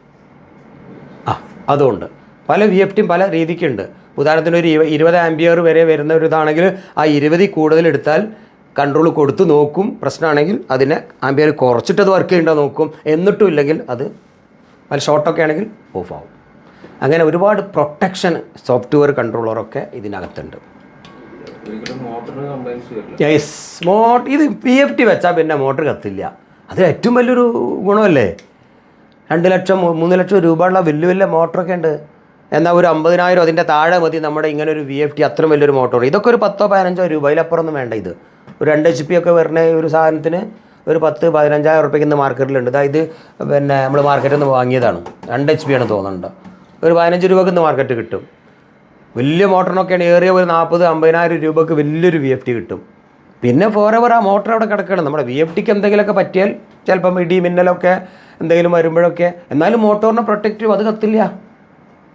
ആ അതുകൊണ്ട്. പല വി എഫ് ടിയും പല രീതിക്കുണ്ട്. ഉദാഹരണത്തിന് ഒരു ഇരുപ- ഇരുപത് ആംബിയർ വരെ വരുന്ന ഒരു ഇതാണെങ്കിൽ ആ ഇരുപതിൽ കൂടുതൽ എടുത്താൽ കൺട്രോൾ കൊടുത്ത് നോക്കും. പ്രശ്നമാണെങ്കിൽ അതിനെ ആംബിയർ കുറച്ചിട്ട് അത് വർക്ക് ചെയ്യേണ്ടോ നോക്കും. എന്നിട്ടും ഇല്ലെങ്കിൽ അത് അത് ഷോർട്ടൊക്കെ ആണെങ്കിൽ ഓഫ് ആവും. അങ്ങനെ ഒരുപാട് പ്രൊട്ടക്ഷൻ സോഫ്റ്റ്വെയർ കൺട്രോളറൊക്കെ ഇതിനകത്തുണ്ട്. ഒരിക്കലും മോട്ടറിന് കംപ്ലൈൻസ് വരില്ല യെസ് മോട്ട് ഇത് പി എഫ് ടി വെച്ചാൽ പിന്നെ മോട്ടർ കത്തില്ല. അത് ഏറ്റവും വലിയൊരു ഗുണമല്ലേ? രണ്ട് ലക്ഷം മൂന്ന് ലക്ഷം രൂപയുള്ള വലിയ വലിയ മോട്ടറൊക്കെ ഉണ്ട്. എന്നാൽ ഒരു അമ്പതിനായിരം അതിന്റെ താഴെ മതി. നമ്മുടെ ഇങ്ങനെ ഒരു വി എഫ് ടി അത്രയും വലിയൊരു മോട്ടോർ ഇതൊക്കെ ഒരു പത്തോ പതിനഞ്ചോ രൂപയിലപ്പുറമൊന്നും വേണ്ട ഇത്. ഒരു രണ്ട് എച്ച് പി ഒക്കെ വരുന്ന ഒരു സാധനത്തിന് ഒരു പത്ത് പതിനഞ്ചായിരം ഉറുപ്പ്യക്ക് ഇന്ന് മാർക്കറ്റിലുണ്ട്. അതായത് പിന്നെ നമ്മൾ മാർക്കറ്റിൽ നിന്ന് വാങ്ങിയതാണ്. രണ്ട് എച്ച് പി ആണ് തോന്നുന്നുണ്ട്. ഒരു പതിനഞ്ച് രൂപക്ക് ഇന്ന് മാർക്കറ്റ് കിട്ടും. വലിയ മോട്ടറിനൊക്കെയാണ് ഏറിയ ഒരു നാൽപ്പത് അമ്പതിനായിരം രൂപക്ക് വലിയൊരു വി എഫ് ടി കിട്ടും. പിന്നെ ഫോർ എവർ ആ മോട്ടർ അവിടെ കിടക്കണം നമ്മുടെ വി എഫ് ടിക്ക് എന്തെങ്കിലുമൊക്കെ പറ്റിയാൽ ചിലപ്പം ഇടി മിന്നലൊക്കെ എന്തെങ്കിലും വരുമ്പോഴൊക്കെ എന്നാലും മോട്ടോറിനെ പ്രൊട്ടക്റ്റ് ചെയ്യും. അത് കത്തില്ല.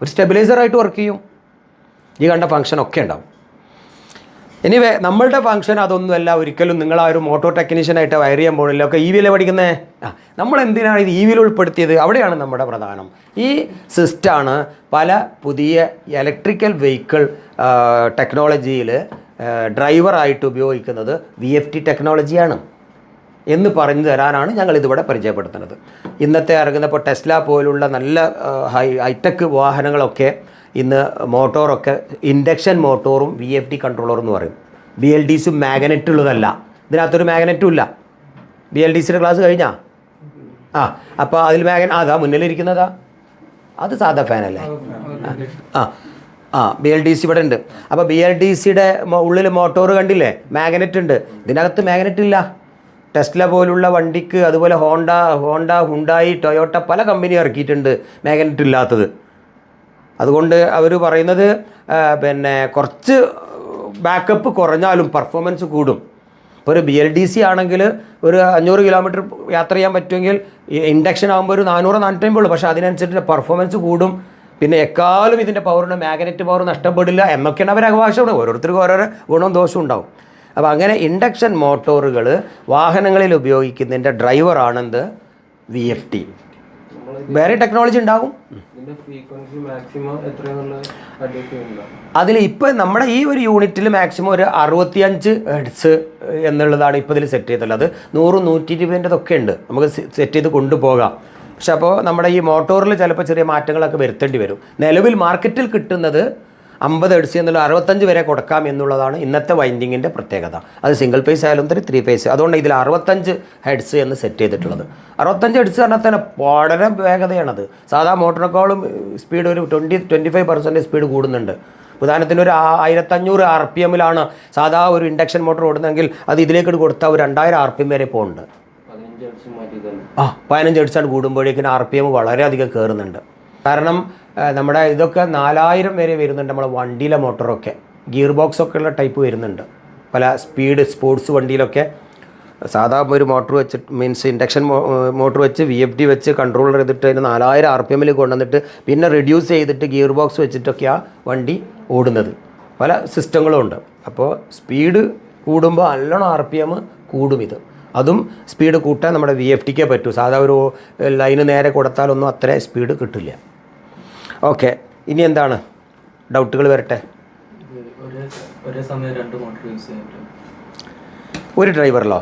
ഒരു സ്റ്റെബിലൈസറായിട്ട് വർക്ക് ചെയ്യും. ഈ കണ്ട ഫങ്ഷനൊക്കെ ഉണ്ടാവും. എനിവേ നമ്മളുടെ ഫംഗ്ഷൻ അതൊന്നുമല്ല. ഒരിക്കലും നിങ്ങൾ ആ ഒരു മോട്ടോർ ടെക്നീഷ്യനായിട്ട് വയർ ചെയ്യാൻ പോകണില്ല ഒക്കെ ഇ വിയിലെ പഠിക്കുന്നത് ആ നമ്മൾ എന്തിനാണ് ഇത് ഇ വിയിൽ ഉൾപ്പെടുത്തിയത്? അവിടെയാണ് നമ്മുടെ പ്രധാനം. ഈ സിസ്റ്റാണ് പല പുതിയ ഇലക്ട്രിക്കൽ വെഹിക്കിൾ ടെക്നോളജിയിൽ ഡ്രൈവറായിട്ട് ഉപയോഗിക്കുന്നത് വി എഫ് ടി ടെക്നോളജിയാണ് എന്ന് പറഞ്ഞു തരാനാണ് ഞങ്ങൾ ഇതിവിടെ പരിചയപ്പെടുത്തുന്നത്. ഇന്നത്തെ ഇറങ്ങുന്ന ഇപ്പോൾ ടെസ്ല പോലുള്ള നല്ല ഹൈ ഹൈടെക് വാഹനങ്ങളൊക്കെ ഇന്ന് മോട്ടോറൊക്കെ ഇൻഡക്ഷൻ മോട്ടോറും വി എഫ് ഡി കൺട്രോളറും എന്ന് പറയും. ബി എൽ ഡി സും മാഗ്നറ്റ് ഉള്ളതല്ല. ഇതിനകത്തൊരു മാഗ്നറ്റും ഇല്ല. ബി എൽ ഡി സിയുടെ ക്ലാസ് കഴിഞ്ഞാ? ആ അപ്പോൾ അതിൽ മാഗ്ന അതാ മുന്നിലിരിക്കുന്നതാ. അത് സാധാ ഫാനല്ലേ ആ ആ ബി എൽ ഡി സി ഇവിടെ ഉണ്ട്. അപ്പോൾ ബി എൽ ഡി സിയുടെ ഉള്ളിൽ മോട്ടോർ കണ്ടില്ലേ? മാഗ്നറ്റ് ഉണ്ട്. ഇതിനകത്ത് മാഗ്നറ്റ് ഇല്ല. ടെസ്ല പോലുള്ള വണ്ടിക്ക് അതുപോലെ ഹോണ്ട ഹോണ്ട ഹുണ്ടായി ടൊയോട്ട പല കമ്പനി ഇറക്കിയിട്ടുണ്ട്. മാഗ്നറ്റ് ഇല്ലാത്തത്. അതുകൊണ്ട് അവർ പറയുന്നത് പിന്നെ കുറച്ച് ബാക്കപ്പ് കുറഞ്ഞാലും പെർഫോമൻസ് കൂടും. ഒരു ബി എൽ ഡി സി ആണെങ്കിൽ ഒരു അഞ്ഞൂറ് കിലോമീറ്റർ യാത്ര ചെയ്യാൻ പറ്റുമെങ്കിൽ ഇൻഡക്ഷൻ ആകുമ്പോൾ ഒരു നാനൂറ് നാനൂറ്റമ്പത് ഉള്ളൂ. പക്ഷേ അതിനനുസരിച്ച് പെർഫോമൻസ് കൂടും. പിന്നെ എക്കാലും ഇതിന്റെ പവറിന് മാഗ്നറ്റ് പവർ നഷ്ടപ്പെടില്ല എന്നൊക്കെയാണ് അവർ അവകാശമാണ് ഓരോരുത്തർക്കും ഓരോരോ ഗുണവും ദോഷവും ഉണ്ടാവും. അപ്പോൾ അങ്ങനെ ഇൻഡക്ഷൻ മോട്ടോറുകൾ വാഹനങ്ങളിൽ ഉപയോഗിക്കുന്നതിന്റെ ഡ്രൈവറാണെന്ത് വി എഫ് ടി വേറെ ടെക്നോളജി ഉണ്ടാകും? അതിൽ ഇപ്പോൾ നമ്മുടെ ഈ ഒരു യൂണിറ്റിൽ മാക്സിമം ഒരു അറുപത്തിയഞ്ച് ഹെഡ്സ് എന്നുള്ളതാണ് ഇപ്പോൾ ഇതിൽ സെറ്റ് ചെയ്തുള്ളത് നൂറ് നൂറ്റി ഇരുപതിന്റെതൊക്കെ ഉണ്ട്. നമുക്ക് സെറ്റ് ചെയ്ത് കൊണ്ടുപോകാം. പക്ഷെ അപ്പോൾ നമ്മുടെ ഈ മോട്ടോറിൽ ചിലപ്പോൾ ചെറിയ മാറ്റങ്ങളൊക്കെ വരുത്തേണ്ടി വരും. നിലവിൽ മാർക്കറ്റിൽ കിട്ടുന്നത് അമ്പത് ഹെഡ്സ് എന്നുള്ള അറുപത്തഞ്ച് വരെ കൊടുക്കാം എന്നുള്ളതാണ് ഇന്നത്തെ വൈൻഡിങ്ങിന്റെ പ്രത്യേകത. അത് സിംഗിൾ പേസ് ആയാലും തരും ത്രീ പേസ് അതുകൊണ്ട് ഇതിൽ അറുപത്തഞ്ച് ഹെഡ്സ് എന്ന് സെറ്റ് ചെയ്തിട്ടുള്ളത്. അറുപത്തഞ്ച് ഹെഡ്സ് പറഞ്ഞാൽ തന്നെ വളരെ വേഗതയാണത്. സാധാ മോട്ടറിനേക്കാളും സ്പീഡ് ഒരു twenty twenty five percentage speed കൂടുന്നുണ്ട്. ഉദാഹരണത്തിന് ഒരു ആയിരത്തഞ്ഞൂറ് ആർ പി എമ്മിലാണ് സാധാ ഒരു ഇൻഡക്ഷൻ മോട്ടോർ ഓടുന്നതെങ്കിൽ അത് ഇതിലേക്ക് കൊടുത്താൽ ഒരു രണ്ടായിരം ആർ പി എം വരെ പോകുന്നുണ്ട്. തന്നെ ആ പതിനഞ്ച് ഹെഡ്സാണ് കൂടുമ്പോഴേക്കും ആർ പി എം വളരെയധികം കയറുന്നുണ്ട് കാരണം നമ്മുടെ ഇതൊക്കെ നാലായിരം വരെ വരുന്നുണ്ട് നമ്മുടെ വണ്ടിയിലെ മോട്ടറൊക്കെ. ഗിയർ ബോക്സ് ഒക്കെ ഉള്ള ടൈപ്പ് വരുന്നുണ്ട്. പല സ്പീഡ് സ്പോർട്സ് വണ്ടിയിലൊക്കെ. സാധാ ഒരു മോട്ടർ വെച്ച് മീൻസ് ഇൻഡക്ഷൻ മോട്ടർ വെച്ച് വി എഫ് ഡി വെച്ച് കൺട്രോളർ ചെയ്തിട്ട് അതിന് നാലായിരം ആർ പി എമ്മിൽ കൊണ്ടുവന്നിട്ട് പിന്നെ റിഡ്യൂസ് ചെയ്തിട്ട് ഗിയർ ബോക്സ് വെച്ചിട്ടൊക്കെയാണ് വണ്ടി ഓടുന്നത്. പല സിസ്റ്റങ്ങളും ഉണ്ട്. അപ്പോൾ സ്പീഡ് കൂടുമ്പോൾ നല്ലോണം ആർ പി എം കൂടും ഇത്. അതും സ്പീഡ് കൂട്ടാൻ നമ്മുടെ വി എഫ് ടിക്കേ പറ്റൂ. സാധാ ഒരു ലൈന് നേരെ കൊടുത്താലൊന്നും അത്ര സ്പീഡ് കിട്ടില്ല. ഓക്കെ. ഇനി എന്താണ്? ഡൗട്ടുകൾ വരട്ടെ. ഒരേ ഡ്രൈവറിലോ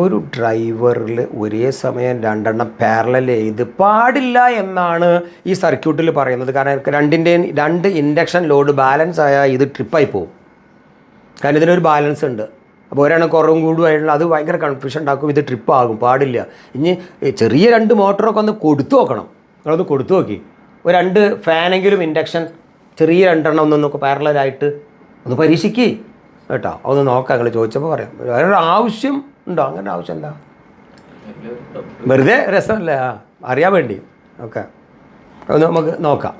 ഒരു ഡ്രൈവറിൽ ഒരേ സമയം രണ്ടെണ്ണം പാരലൽ ചെയ്ത് പാടില്ല എന്നാണ് ഈ സർക്യൂട്ടിൽ പറയുന്നത്. കാരണം രണ്ടിന്റെയും രണ്ട് ഇൻഡക്ഷൻ ലോഡ് ബാലൻസ് ആയാൽ ഇത് ട്രിപ്പായി പോകും കാരണം ഇതിനൊരു ബാലൻസ് ഉണ്ട്. അപ്പോൾ ഒരെണ്ണം കുറവും കൂടുമായിട്ടുള്ള അത് ഭയങ്കര കൺഫ്യൂഷൻ ഉണ്ടാക്കും. ഇത് ട്രിപ്പ് ആകും പാടില്ല. ഇനി ചെറിയ രണ്ട് മോട്ടറൊക്കെ ഒന്ന് കൊടുത്തു നോക്കണം. നിങ്ങളൊന്ന് കൊടുത്തു നോക്കി. ഒരു രണ്ട് ഫാനെങ്കിലും ഇൻഡക്ഷൻ ചെറിയ രണ്ടെണ്ണം ഒന്നൊന്നൊക്കെ പാരലായിട്ട് ഒന്ന് പരീക്ഷിക്ക് കേട്ടോ. അതൊന്ന് നോക്കാം നിങ്ങൾ ചോദിച്ചപ്പോൾ പറയാം. വേറൊരു ആവശ്യം ഉണ്ടോ? അങ്ങനെ ആവശ്യം എന്താ. വെറുതെ രസമല്ല? അറിയാൻ വേണ്ടി. ഓക്കെ. ഒന്ന് നമുക്ക് നോക്കാം.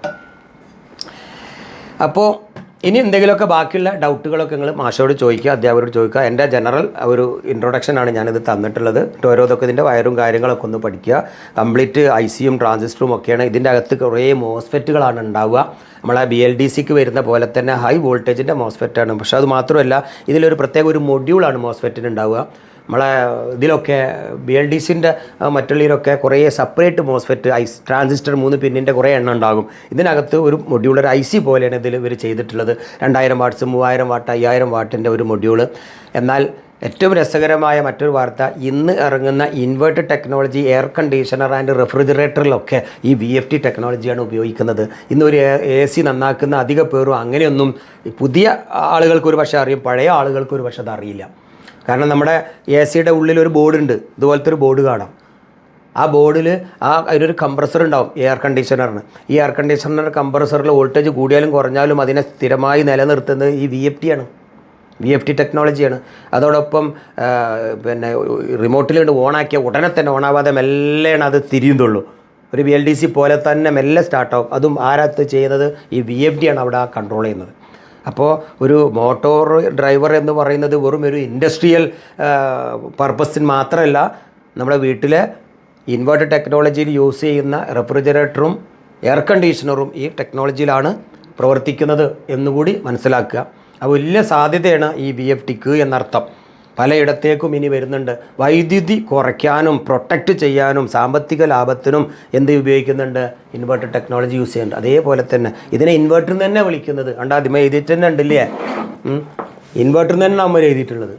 അപ്പോൾ ഇനി എന്തെങ്കിലുമൊക്കെ ബാക്കിയുള്ള ഡൗട്ടുകളൊക്കെ നിങ്ങൾ മാഷോട് ചോദിക്കുക അധ്യാപകരോട് ചോദിക്കുക. എന്റെ ജനറൽ ഒരു ഇൻട്രൊഡക്ഷനാണ് ഞാനിത് തന്നിട്ടുള്ളത്. ടോരോതൊക്കെ ഇതിന്റെ വയറും കാര്യങ്ങളൊക്കെ ഒന്ന് പഠിക്കുക. കംപ്ലീറ്റ് ഐ സിയും ട്രാൻസിസ്റ്ററും ഒക്കെയാണ്. ഇതിന്റെ അകത്ത് കുറേ മോസ്ഫെറ്റുകളാണ് ഉണ്ടാവുക. നമ്മളെ ബി എൽ ഡി സിക്ക് വരുന്ന പോലെ തന്നെ ഹൈ വോൾട്ടേജിന്റെ മോസ്ഫെറ്റാണ്. പക്ഷേ അത് മാത്രമല്ല ഇതിലൊരു പ്രത്യേക ഒരു മൊഡ്യൂളാണ് മോസ്ഫെറ്റിന് ഉണ്ടാവുക. നമ്മളെ ഇതിലൊക്കെ ബി എൽ ഡി സിന്റെ മറ്റുള്ളവരൊക്കെ കുറേ സെപ്പറേറ്റ് മോസ്ഫെറ്റ് ഐസ് ട്രാൻസിസ്റ്റർ മൂന്ന് പിന്നിന്റെ കുറേ എണ്ണം ഉണ്ടാകും. ഇതിനകത്ത് ഒരു മൊഡ്യൂൾ ഒരു ഐ സി പോലെയാണ് ഇതിൽ ഇവർ ചെയ്തിട്ടുള്ളത്. രണ്ടായിരം വാട്ട്സ് മൂവായിരം വാട്ട് അയ്യായിരം വാട്ടിന്റെ ഒരു മൊഡ്യൂൾ എന്നാൽ ഏറ്റവും രസകരമായ മറ്റൊരു വാർത്ത ഇന്ന് ഇറങ്ങുന്ന inverter technology air conditioner and റെഫ്രിജറേറ്ററിലൊക്കെ ഈ വി എഫ് ടി ടെക്നോളജിയാണ് ഉപയോഗിക്കുന്നത്. ഇന്ന് ഒരു എ സി നന്നാക്കുന്ന അധിക പേരും അങ്ങനെയൊന്നും പുതിയ ആളുകൾക്ക് ഒരു പക്ഷേ അറിയും പഴയ ആളുകൾക്ക് ഒരു പക്ഷേ അത് അറിയില്ല. കാരണം നമ്മുടെ എ സിയുടെ ഉള്ളിൽ ഒരു ബോർഡ് ഉണ്ട്. ഇതുപോലത്തെ ഒരു ബോർഡ് കാണാം. ആ ബോർഡിൽ ആ അതിനൊരു കംപ്രസർ ഉണ്ടാവും എയർ കണ്ടീഷണറിന് ഈ എയർ കണ്ടീഷണറിന്റെ കംപ്രസറിൽ വോൾട്ടേജ് കൂടിയാലും കുറഞ്ഞാലും അതിനെ സ്ഥിരമായി നിലനിർത്തുന്നത് ഈ വി എഫ് ടി ആണ്. വി എഫ് ടി ടെക്നോളജിയാണ് അതോടൊപ്പം പിന്നെ റിമോട്ടിലുണ്ട് ഓണാക്കിയ ഉടനെ തന്നെ ഓണാവാതെ മെല്ലെയാണ് അത് തിരിയുന്നുള്ളൂ ഒരു വി എൽ ഡി സി പോലെ തന്നെ മെല്ലെ സ്റ്റാർട്ടാവും അതും ആരാത്ത് ചെയ്യുന്നത്? ഈ വി എഫ് ഡി ആണ് അവിടെ കൺട്രോൾ ചെയ്യുന്നത്. അപ്പോൾ ഒരു മോട്ടോർ ഡ്രൈവർ എന്ന് പറയുന്നത് വെറും ഒരു ഇൻഡസ്ട്രിയൽ പർപ്പസിന് മാത്രമല്ല നമ്മുടെ വീട്ടിലെ ഇൻവേർട്ടർ ടെക്നോളജിയിൽ യൂസ് ചെയ്യുന്ന റെഫ്രിജറേറ്ററും എയർ കണ്ടീഷണറും ഈ ടെക്നോളജിയിലാണ് പ്രവർത്തിക്കുന്നത് എന്നുകൂടി മനസ്സിലാക്കുക. അത് വലിയ സാധ്യതയാണ് ഈ വി എഫ് ടിക്ക് എന്നർത്ഥം. പലയിടത്തേക്കും ഇനി വരുന്നുണ്ട്. വൈദ്യുതി കുറയ്ക്കാനും പ്രൊട്ടക്റ്റ് ചെയ്യാനും സാമ്പത്തിക ലാഭത്തിനും എന്ത് ഉപയോഗിക്കുന്നുണ്ട്? ഇൻവെർട്ടർ ടെക്നോളജി യൂസ് ചെയ്യുന്നുണ്ട്. അതേപോലെ തന്നെ ഇതിനെ ഇൻവെർട്ടർ തന്നെ വിളിക്കുന്നത്. കണ്ട? ആദ്യമേ എഴുതിയിട്ട് തന്നെ ഉണ്ടല്ലേ ഇൻവെർട്ടർ തന്നെ നമ്മൾ എഴുതിയിട്ടുള്ളത്.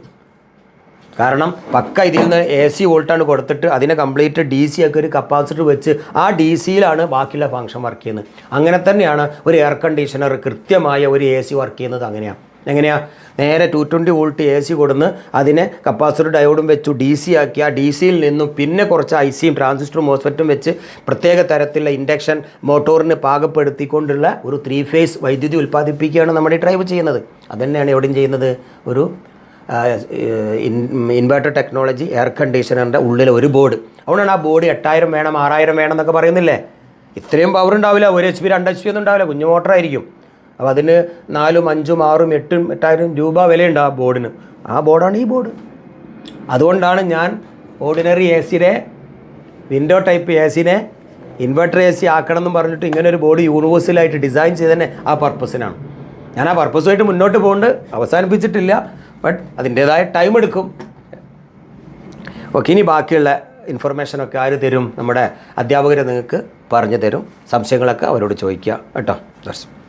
കാരണം പക്ക ഇതിൽ നിന്ന് എ സി വോൾട്ടാണ് കൊടുത്തിട്ട് അതിനെ കംപ്ലീറ്റ് ഡി സി ഒക്കെ ഒരു കപ്പാസിറ്റർ വെച്ച് ആ ഡി സിയിലാണ് ബാക്കിയുള്ള ഫംഗ്ഷൻ വർക്ക് ചെയ്യുന്നത്. അങ്ങനെ തന്നെയാണ് ഒരു എയർ കണ്ടീഷണർ കൃത്യമായ ഒരു എ സി വർക്ക് ചെയ്യുന്നത് അങ്ങനെയാണ്. എങ്ങനെയാ? നേരെ two twenty volt A C കൊടുന്ന് അതിനെ കപ്പാസിറ്റർ ഡയോഡും വെച്ചു ഡി സി ആക്കി. ആ ഡി സിയിൽ നിന്നും പിന്നെ കുറച്ച് ഐ സിയും ട്രാൻസിസ്റ്ററും മോസ്ഫെറ്റും വെച്ച് പ്രത്യേക തരത്തിലുള്ള ഇൻഡക്ഷൻ മോട്ടോറിന് പാകപ്പെടുത്തിക്കൊണ്ടുള്ള ഒരു ത്രീ ഫേസ് വൈദ്യുതി ഉൽപ്പാദിപ്പിക്കുകയാണ് നമ്മുടെ ഡ്രൈവ് ചെയ്യുന്നത്. അതന്നെയാണ് എവിടെയും ചെയ്യുന്നത്? ഒരു ഇൻവേർട്ടർ ടെക്നോളജി എയർ കണ്ടീഷണറിന്റെ ഉള്ളിൽ ഒരു ബോർഡ് അതുകൊണ്ടാണ് ആ ബോർഡ് എട്ടായിരം വേണം ആറായിരം വേണം എന്നൊക്കെ പറയുന്നില്ലേ? ഇത്രയും പവർ ഉണ്ടാവില്ല. ഒരു എച്ച് പി രണ്ട് എച്ച് പി ഒന്നും ഉണ്ടാവില്ല. കുഞ്ഞു മോട്ടറായിരിക്കും അപ്പോൾ അതിന് നാലും അഞ്ചും ആറും എട്ടും എട്ടായിരം രൂപ വിലയുണ്ട് ആ ബോർഡിന്. ആ ബോർഡാണ് ഈ ബോർഡ്. അതുകൊണ്ടാണ് ഞാൻ ഓർഡിനറി എ സിനെ വിൻഡോ ടൈപ്പ് എ സിനെ ഇൻവെർട്ടർ എ സി ആക്കണം എന്ന് പറഞ്ഞിട്ട് ഇങ്ങനെ ഒരു ബോർഡ് യൂണിവേഴ്സലായിട്ട് ഡിസൈൻ ചെയ്തതന്നെ ആ പർപ്പസിനാണ് ഞാൻ ആ പർപ്പസുമായിട്ട് മുന്നോട്ട് പോകുന്നുണ്ട് അവസാനിപ്പിച്ചിട്ടില്ല. ബട്ട് അതിന്റേതായ ടൈം എടുക്കും. ഓക്കെ ഇനി ബാക്കിയുള്ള ഇൻഫർമേഷനൊക്കെ ആര് തരും? നമ്മുടെ അധ്യാപകരെ നിങ്ങൾക്ക് പറഞ്ഞു തരും. സംശയങ്ങളൊക്കെ അവരോട് ചോദിക്കുക. കേട്ടോ. ദർശനം